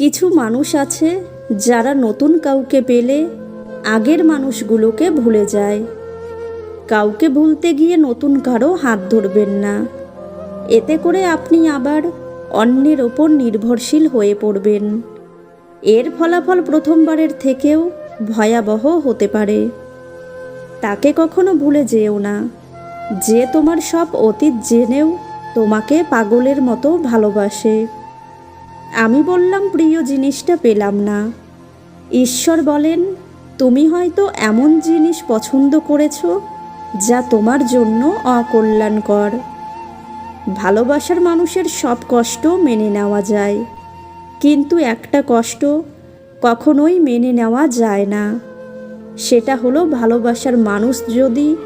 কিছু মানুষ আছে যারা নতুন কাউকে পেলে আগের মানুষগুলোকে ভুলে যায়। কাউকে ভুলতে গিয়ে নতুন কারও হাত ধরবেন না। এতে করে আপনি আবার অন্যের ওপর নির্ভরশীল হয়ে পড়বেন। এর ফলাফল প্রথমবারের থেকেও ভয়াবহ হতে পারে। তাকে কখনো ভুলে যেও না। যে তোমার সব অতীত জেনেও তোমাকে পাগলের মতো ভালোবাসে। আমি বললাম, প্রিয় জিনিসটা পেলাম না। ঈশ্বর বলেন, তুমি হয়তো এমন জিনিস পছন্দ করেছ যা তোমার জন্য অকল্যাণকর। ভালোবাসার মানুষের সব কষ্ট মেনে নেওয়া যায়, কিন্তু একটা কষ্ট কখনোই মেনে নেওয়া যায় না। সেটা হলো ভালোবাসার মানুষ যদি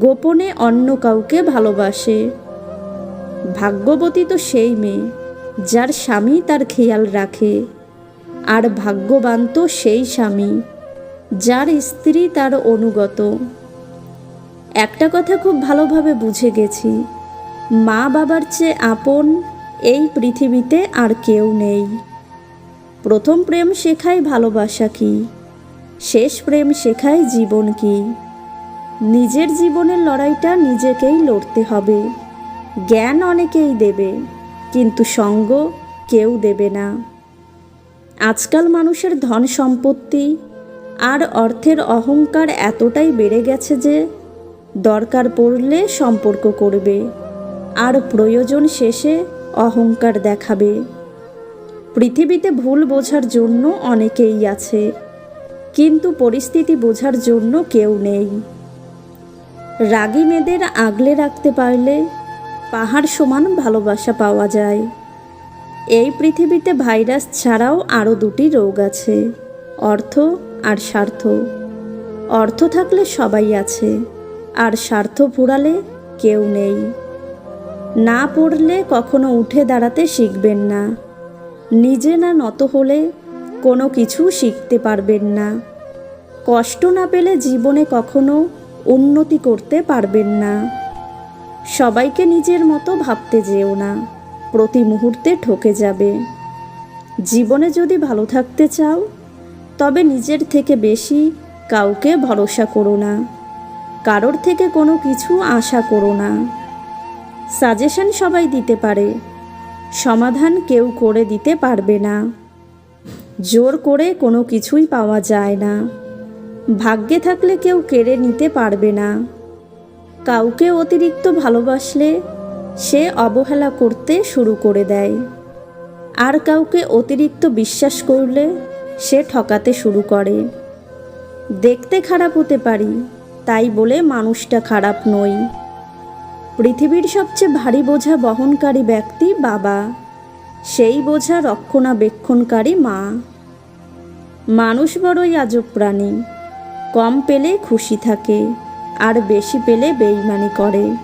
গোপনে অন্য কাউকে ভালোবাসে। ভাগ্যবতী তো সেই মেয়ে। যার স্বামী তার খেয়াল রাখে। আর ভাগ্যবান তো সেই স্বামী, যার স্ত্রী তার অনুগত। একটা কথা খুব ভালোভাবে বুঝে গেছি মা বাবার চেয়ে আপন এই পৃথিবীতে আর কেউ নেই। প্রথম প্রেম শেখায় ভালোবাসা কি? শেষ প্রেম শেখায় জীবন কি? নিজের জীবনের লড়াইটা নিজেকেই লড়তে হবে। জ্ঞান অনেকেই দেবে। কিন্তু সঙ্গ কেউ দেবে না। আজকাল মানুষের ধন সম্পত্তি আর অর্থের অহংকার এতটাই বেড়ে গেছে যে দরকার পড়লে সম্পর্ক করবে, আর প্রয়োজন শেষে অহংকার দেখাবে। পৃথিবীতে ভুল বোঝার জন্য অনেকেই আছে, কিন্তু পরিস্থিতি বোঝার জন্য কেউ নেই। রাগী মেয়েদের আগলে রাখতে পারলে পাহাড় সমান ভালোবাসা পাওয়া যায়। এই পৃথিবীতে ভাইরাস ছাড়াও আরও দুটি রোগ আছে, অর্থ আর স্বার্থ। অর্থ থাকলে সবাই আছে, আর স্বার্থ ফুরালে কেউ নেই। না পড়লে কখনো উঠে দাঁড়াতে শিখবেন না। নিজে না নত হলে কোনো কিছু শিখতে পারবেন না। কষ্ট না পেলে জীবনে কখনো উন্নতি করতে পারবেন না। সবাইকে নিজের মতো ভাবতে যেও না। প্রতি মুহূর্তে ঠকে যাবে। জীবনে যদি ভালো থাকতে চাও, তবে নিজের থেকে বেশি কাউকে ভরসা করো না। কারোর থেকে কোনো কিছু আশা করো না। সাজেশন সবাই দিতে পারে। সমাধান কেউ করে দিতে পারবে না। জোর করে কোনো কিছুই পাওয়া যায় না। ভাগ্যে থাকলে কেউ কেড়ে নিতে পারবে না। কাউকে অতিরিক্ত ভালোবাসলে সে অবহেলা করতে শুরু করে দেয়। আর কাউকে অতিরিক্ত বিশ্বাস করলে সে ঠকাতে শুরু করে। দেখতে খারাপ হতে পারি, তাই বলে মানুষটা খারাপ নই। পৃথিবীর সবচেয়ে ভারী বোঝা বহনকারী ব্যক্তি বাবা। সেই বোঝা রক্ষণাবেক্ষণকারী মা। মানুষ বড়ই আজব প্রাণী, কম পেলে খুশি থাকে। আর বেশি পেলে বেইমানি করে।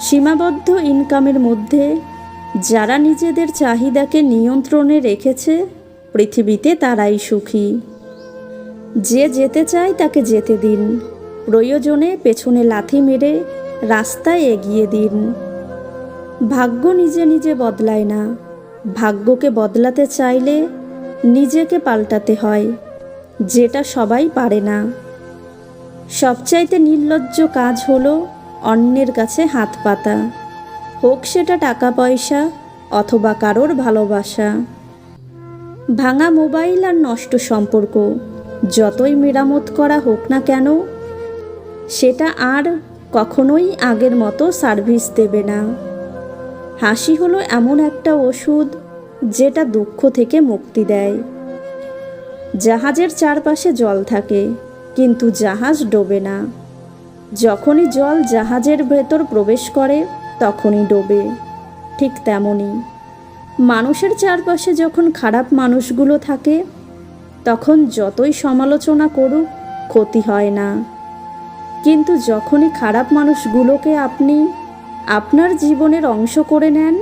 সীমাবদ্ধ ইনকামের মধ্যে যারা নিজেদের চাহিদাকে নিয়ন্ত্রণে রেখেছে, পৃথিবীতে তারাই সুখী। যে যেতে চায় তাকে যেতে দিন, প্রয়োজনে পেছনে লাথি মেরে রাস্তায় এগিয়ে দিন। ভাগ্য নিজে নিজে বদলায় না, ভাগ্যকে বদলাতে চাইলে নিজেকে পাল্টাতে হয়, যেটা সবাই পারে না। সবচাইতে নির্লজ্জ কাজ হলো অন্যের কাছে হাত পাতা। হোক সেটা টাকা পয়সা অথবা কারোর ভালোবাসা। ভাঙা মোবাইল আর নষ্ট সম্পর্ক, যতই মেরামত করা হোক না কেন, সেটা আর কখনোই আগের মতো সার্ভিস দেবে না। হাসি হলো এমন একটা ওষুধ যেটা দুঃখ থেকে মুক্তি দেয়। জাহাজের চারপাশে জল থাকে কিন্তু জাহাজ ডোবে না। যখনই জল জাহাজের ভেতর প্রবেশ করে, তখনই ডোবে। ঠিক তেমনই। মানুষের চারপাশে যখন খারাপ মানুষগুলো থাকে, তখন যতই সমালোচনা করুক, ক্ষতি হয় না। কিন্তু যখনই খারাপ মানুষগুলোকে আপনি আপনার জীবনের অংশ করে নেন,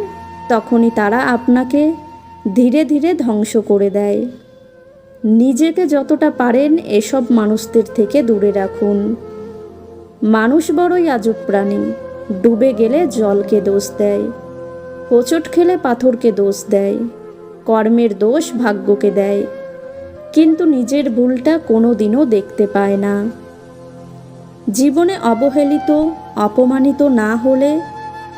তখনই তারা আপনাকে ধীরে ধীরে ধ্বংস করে দেয়। নিজেকে যতটা পারেন এসব মানুষদের থেকে দূরে রাখুন। মানুষ বড়ই আজব প্রাণী। ডুবে গেলে জলকে দোষ দেয়। হোঁচট খেলে পাথরকে দোষ দেয়। কর্মের দোষ ভাগ্যকে দেয়। কিন্তু নিজের ভুলটা কোনো দিনও দেখতে পায় না। জীবনে অবহেলিত, অপমানিত না হলে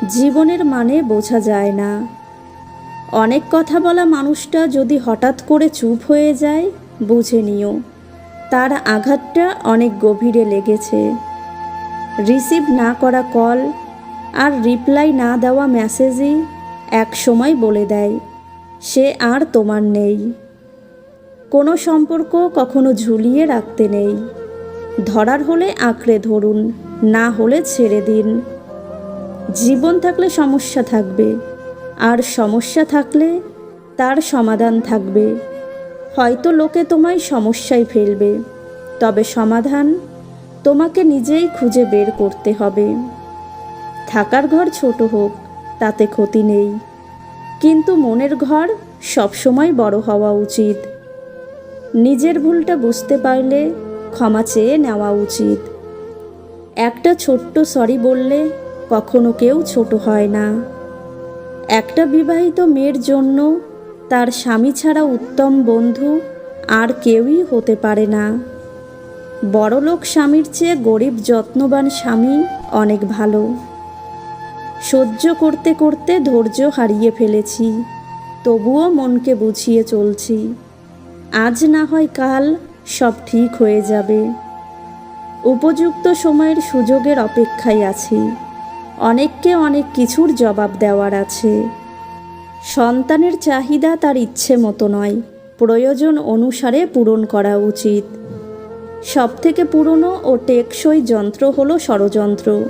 জীবনের মানে বোঝা যায় না। অনেক কথা বলা মানুষটা যদি হঠাৎ করে চুপ হয়ে যায়, বুঝে নিও। তার আঘাতটা অনেক গভীরে লেগেছে। রিসিভ না করা কল আর রিপ্লাই না দেওয়া মেসেজই এক সময় বলে দেয়, সে আর তোমার নেই। কোনো সম্পর্ক কখনো ঝুলিয়ে রাখতে নেই। ধরার হলে আঁকড়ে ধরুন, না হলে ছেড়ে দিন। জীবন থাকলে সমস্যা থাকবে। আর সমস্যা থাকলে তার সমাধান থাকবে। হয়তো লোকে তোমায় সমস্যায় ফেলবে, তবে সমাধান তোমাকে নিজেই খুঁজে বের করতে হবে। থাকার ঘর ছোট হোক, তাতে ক্ষতি নেই, কিন্তু মনের ঘর সবসময় বড় হওয়া উচিত। নিজের ভুলটা বুঝতে পারলে ক্ষমা চেয়ে নেওয়া উচিত। একটা ছোট্ট সরি বললে কখনো কেউ ছোট হয় না। একটা বিবাহিত মেয়ের জন্য তার স্বামী ছাড়া উত্তম বন্ধু আর কেউই হতে পারে না। বড়লোক স্বামীর চেয়ে গরিব যত্নবান স্বামী অনেক ভালো। সহ্য করতে করতে ধৈর্য হারিয়ে ফেলেছি, তবুও মনকে বুঝিয়ে চলছি, আজ না হয় কাল সব ঠিক হয়ে যাবে। উপযুক্ত সময়ের সুযোগের অপেক্ষায় আছি। অনেককে অনেক কিছুর জবাব দেওয়ার আছে। সন্তানের চাহিদা তার ইচ্ছে মতো নয়, প্রয়োজন অনুসারে পূরণ করা উচিত। সবথেকে পুরনো ও টেকসই যন্ত্র হলো ষড়যন্ত্র।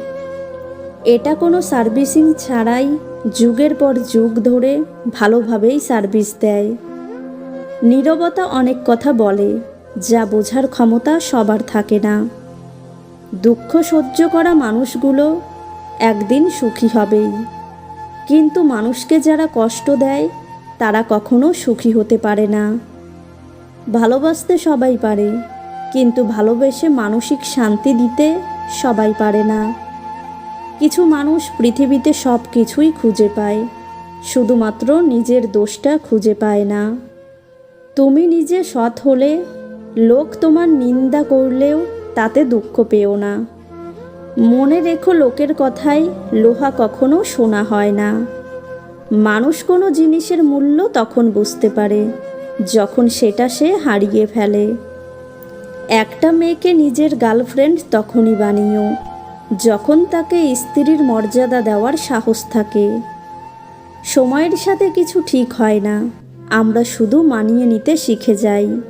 এটা কোনো সার্ভিসিং ছাড়াই যুগের পর যুগ ধরে ভালোভাবেই সার্ভিস দেয়। নীরবতা অনেক কথা বলে, যা বোঝার ক্ষমতা সবার থাকে না। দুঃখ সহ্য করা মানুষগুলো একদিন সুখী হবেই। কিন্তু মানুষকে যারা কষ্ট দেয়, তারা কখনো সুখী হতে পারে না। ভালোবাসতে সবাই পারে, কিন্তু ভালোবেসে মানসিক শান্তি দিতে সবাই পারে না। কিছু মানুষ পৃথিবীতে সব কিছুই খুঁজে পায়, শুধুমাত্র নিজের দোষটা খুঁজে পায় না। তুমি নিজে সৎ হলে, লোক তোমার নিন্দা করলেও তাতে দুঃখ পেও না। মনে রেখো লোকের কথায়, লোহা কখনো শোনা হয় না। মানুষ কোনো জিনিসের মূল্য তখন বুঝতে পারে, যখন সেটা সে হারিয়ে ফেলে। একটা মেয়েকে নিজের গার্লফ্রেন্ড তখনই বানিও, যখন তাকে স্ত্রীর মর্যাদা দেওয়ার সাহস থাকে। সময়ের সাথে কিছু ঠিক হয় না, আমরা শুধু মানিয়ে নিতে শিখে যাই।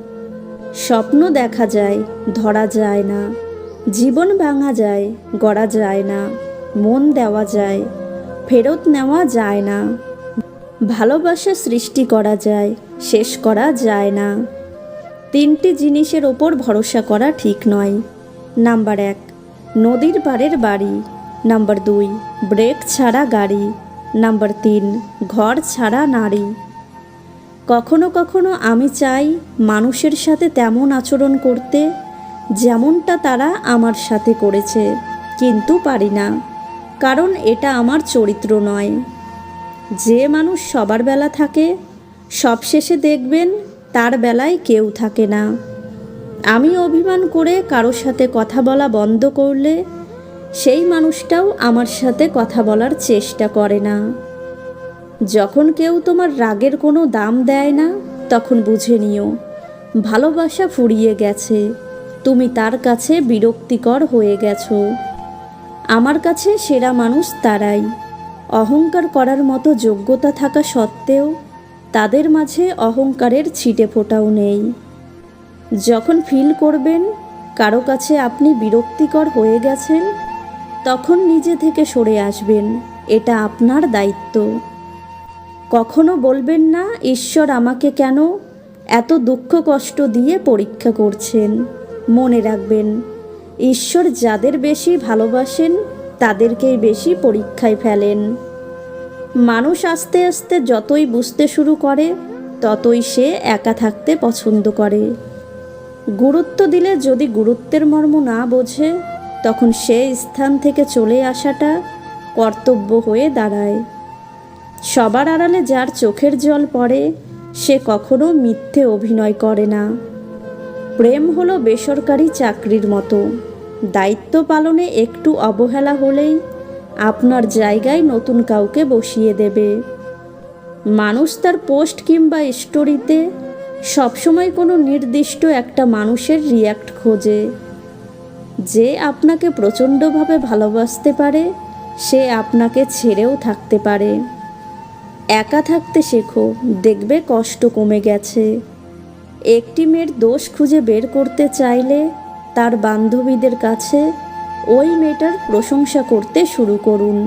স্বপ্ন দেখা যায়, ধরা যায় না। জীবন ভাঙা যায়, গড়া যায় না, মন দেওয়া যায়, ফেরত নেওয়া যায় না। ভালোবাসা সৃষ্টি করা যায়, শেষ করা যায় না। তিনটি জিনিসের ওপর ভরসা করা ঠিক নয়। নাম্বার এক, নদীর পাড়ের বাড়ি। নাম্বার দুই, ব্রেক ছাড়া গাড়ি। নাম্বার তিন, ঘর ছাড়া নারী। কখনো কখনো আমি চাই মানুষের সাথে তেমন আচরণ করতে যেমনটা তারা আমার সাথে করেছে, কিন্তু পারি না, কারণ এটা আমার চরিত্র নয়। যে মানুষ সবার বেলা থাকে সবশেষে দেখবেন তার বেলায় কেউ থাকে না। আমি অভিমান করে কারোর সাথে কথা বলা বন্ধ করলে, সেই মানুষটাও আমার সাথে কথা বলার চেষ্টা করে না। যখন কেউ তোমার রাগের কোনো দাম দেয় না, তখন বুঝে নিও, ভালোবাসা ফুরিয়ে গেছে। তুমি তার কাছে বিরক্তিকর হয়ে গেছো। আমার কাছে সেরা মানুষ তারাই। অহংকার করার মতো যোগ্যতা থাকা সত্ত্বেও তাদের মাঝে অহংকারের ছিটে ফোটাও নেই। যখন ফিল করবেন, কারও কাছে আপনি বিরক্তিকর হয়ে গেছেন, তখন নিজে থেকে সরে আসবেন, এটা আপনার দায়িত্ব। কখনো বলবেন না, ঈশ্বর আমাকে কেন এত দুঃখ কষ্ট দিয়ে পরীক্ষা করছেন? মনে রাখবেন, ঈশ্বর যাদের বেশি ভালোবাসেন, তাদেরকেই বেশি পরীক্ষায় ফেলেন। মানুষ আস্তে আস্তে যতই বুঝতে শুরু করে, ততই সে একা থাকতে পছন্দ করে। গুরুত্ব দিলে যদি গুরুত্বের মর্ম না বোঝে, তখন সে স্থান থেকে চলে আসাটা কর্তব্য হয়ে দাঁড়ায়। সবার আড়ালে যার চোখের জল পড়ে, সে কখনো মিথ্যে অভিনয় করে না। প্রেম হলো বেসরকারি চাকরির মতো। দায়িত্ব পালনে একটু অবহেলা হলেই আপনার জায়গায় নতুন কাউকে বসিয়ে দেবে। মানুষ তার পোস্ট কিংবা স্টোরিতে সবসময় কোনো নির্দিষ্ট একটা মানুষের রিয়্যাক্ট খোঁজে। যে আপনাকে প্রচণ্ডভাবে ভালোবাসতে পারে, সে আপনাকে ছেড়েও থাকতে পারে। একা থাকতে শেখো, দেখবে কষ্ট কমে গেছে। একটি মেয়ের দোষ খুঁজে বের করতে চাইলে তার বান্ধবীদের কাছে ওই মেয়েটার প্রশংসা করতে শুরু করুন।